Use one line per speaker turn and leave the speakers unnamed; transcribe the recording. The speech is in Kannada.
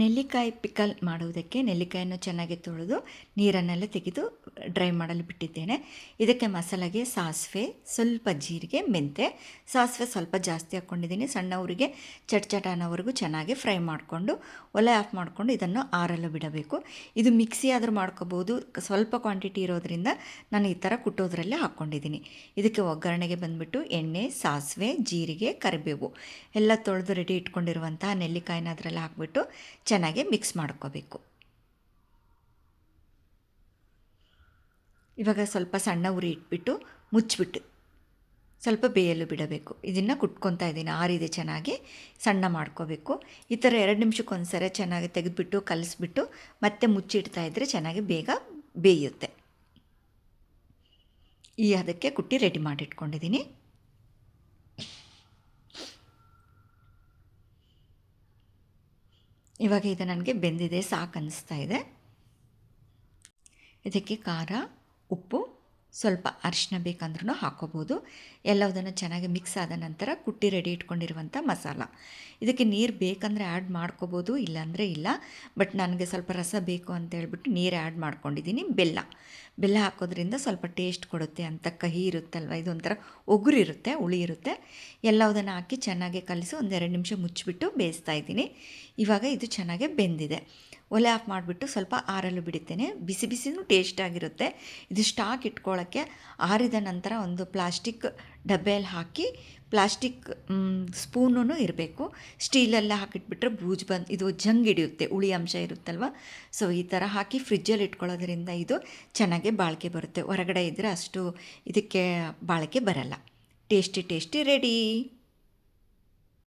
ನೆಲ್ಲಿಕಾಯಿ ಪಿಕಲ್ ಮಾಡುವುದಕ್ಕೆ ನೆಲ್ಲಿಕಾಯನ್ನು ಚೆನ್ನಾಗಿ ತೊಳೆದು ನೀರನ್ನೆಲ್ಲ ತೆಗೆದು ಡ್ರೈ ಮಾಡಲು ಬಿಟ್ಟಿದ್ದೇನೆ. ಇದಕ್ಕೆ ಮಸಾಲೆಗೆ ಸಾಸಿವೆ, ಸ್ವಲ್ಪ ಜೀರಿಗೆ ಮೆಂತೆ ಸಾಸಿವೆ ಸ್ವಲ್ಪ ಜಾಸ್ತಿ ಹಾಕ್ಕೊಂಡಿದ್ದೀನಿ. ಸಣ್ಣವರಿಗೆ ಚಟ್ ಚಟ ಅನ್ನೋವರೆಗೂ ಚೆನ್ನಾಗಿ ಫ್ರೈ ಮಾಡಿಕೊಂಡು, ಒಲೆ ಆಫ್ ಮಾಡಿಕೊಂಡು ಇದನ್ನು ಆರಲು ಬಿಡಬೇಕು. ಇದು ಮಿಕ್ಸಿ ಆದರೂ ಮಾಡ್ಕೋಬೋದು. ಸ್ವಲ್ಪ ಕ್ವಾಂಟಿಟಿ ಇರೋದ್ರಿಂದ ನಾನು ಈ ಥರ ಕುಟ್ಟೋದ್ರಲ್ಲೇ ಹಾಕ್ಕೊಂಡಿದ್ದೀನಿ. ಇದಕ್ಕೆ ಒಗ್ಗರಣೆಗೆ ಬಂದುಬಿಟ್ಟು ಎಣ್ಣೆ, ಸಾಸಿವೆ, ಜೀರಿಗೆ, ಕರಿಬೇವು ಎಲ್ಲ ತೊಳೆದು ರೆಡಿ ಇಟ್ಕೊಂಡಿರುವಂತಹ ನೆಲ್ಲಿಕಾಯಿನ ಅದರಲ್ಲಿ ಹಾಕ್ಬಿಟ್ಟು ಚೆನ್ನಾಗಿ ಮಿಕ್ಸ್ ಮಾಡ್ಕೋಬೇಕು. ಇವಾಗ ಸ್ವಲ್ಪ ಸಣ್ಣ ಉರಿ ಇಟ್ಬಿಟ್ಟು ಮುಚ್ಚಿಬಿಟ್ಟು ಸ್ವಲ್ಪ ಬೇಯಲು ಬಿಡಬೇಕು. ಇದನ್ನು ಕುಟ್ಕೊತಾ ಇದ್ದೀನಿ. ಆರಿದೆ ಚೆನ್ನಾಗಿ ಸಣ್ಣ ಮಾಡ್ಕೋಬೇಕು. ಈ ಥರ ಎರಡು ನಿಮಿಷಕ್ಕೊಂದು ಚೆನ್ನಾಗಿ ತೆಗೆದುಬಿಟ್ಟು, ಕಲಿಸ್ಬಿಟ್ಟು ಮತ್ತೆ ಮುಚ್ಚಿಡ್ತಾ ಇದ್ದರೆ ಚೆನ್ನಾಗಿ ಬೇಗ ಬೇಯುತ್ತೆ. ಈ ಅದಕ್ಕೆ ಕುಟ್ಟಿ ರೆಡಿ ಮಾಡಿಟ್ಕೊಂಡಿದ್ದೀನಿ. ಇವಾಗ ಇದು ನನಗೆ ಬೆಂದಿದೆ ಸಾಕು ಅನ್ನಿಸ್ತಾ ಇದೆ. ಇದಕ್ಕೆ ಖಾರ ಉಪ್ಪು. ಸ್ವಲ್ಪ ಅರಿಶಿನ ಬೇಕಂದ್ರೂ ಹಾಕೋಬೋದು. ಎಲ್ಲವುದನ್ನು ಚೆನ್ನಾಗಿ ಮಿಕ್ಸ್ ಆದ ನಂತರ ಕುಟ್ಟಿ ರೆಡಿ ಇಟ್ಕೊಂಡಿರುವಂಥ ಮಸಾಲ. ಇದಕ್ಕೆ ನೀರು ಬೇಕಂದರೆ ಆ್ಯಡ್ ಮಾಡ್ಕೋಬೋದು, ಇಲ್ಲಾಂದರೆ ಇಲ್ಲ. ಬಟ್ ನನಗೆ ಸ್ವಲ್ಪ ರಸ ಬೇಕು ಅಂತ ಹೇಳ್ಬಿಟ್ಟು ನೀರು ಆ್ಯಡ್ ಮಾಡ್ಕೊಂಡಿದ್ದೀನಿ. ಬೆಲ್ಲ. ಬೆಲ್ಲ ಹಾಕೋದ್ರಿಂದ ಸ್ವಲ್ಪ ಟೇಸ್ಟ್ ಕೊಡುತ್ತೆ ಅಂತ ಕಹಿ ಇರುತ್ತಲ್ವ, ಇದೊಂಥರ ಒಗುರು ಇರುತ್ತೆ, ಹುಳಿ ಇರುತ್ತೆ. ಎಲ್ಲದನ್ನು ಹಾಕಿ ಚೆನ್ನಾಗಿ ಕಲಿಸಿ ಒಂದೆರಡು ನಿಮಿಷ ಮುಚ್ಚಿಬಿಟ್ಟು ಬೇಯಿಸ್ತಾ ಇದ್ದೀನಿ. ಇವಾಗ ಇದು ಚೆನ್ನಾಗೆ ಬೆಂದಿದೆ. ಒಲೆ ಆಫ್ ಮಾಡಿಬಿಟ್ಟು ಸ್ವಲ್ಪ ಆರಲು ಬಿಡುತ್ತೇನೆ. ಬಿಸಿ ಬಿಸಿನೂ ಟೇಸ್ಟಾಗಿರುತ್ತೆ ಇದು ಸ್ಟಾಕ್ ಇಟ್ಕೊಳ್ಳೋಕ್ಕೆ ಆರಿದ ನಂತರ ಒಂದು ಪ್ಲಾಸ್ಟಿಕ್ ಡಬ್ಬೆಯಲ್ಲಿ ಹಾಕಿ ಪ್ಲಾಸ್ಟಿಕ್ ಸ್ಪೂನೂ ಇರಬೇಕು. ಸ್ಟೀಲೆಲ್ಲ ಹಾಕಿಟ್ಬಿಟ್ರೆ ಬೂಜು ಬಂದು, ಇದು ಜಂಗ್ ಹಿಡಿಯುತ್ತೆ. ಹುಳಿ ಅಂಶ ಇರುತ್ತಲ್ವ? ಸೊ ಈ ಥರ ಹಾಕಿ ಫ್ರಿಜ್ಜಲ್ಲಿ ಇಟ್ಕೊಳ್ಳೋದ್ರಿಂದ ಇದು ಚೆನ್ನಾಗಿ ಬಾಳಿಕೆ ಬರುತ್ತೆ. ಹೊರಗಡೆ ಇದ್ದರೆ ಅಷ್ಟು ಇದಕ್ಕೆ ಬಾಳಿಕೆ ಬರಲ್ಲ. Tasty tasty ready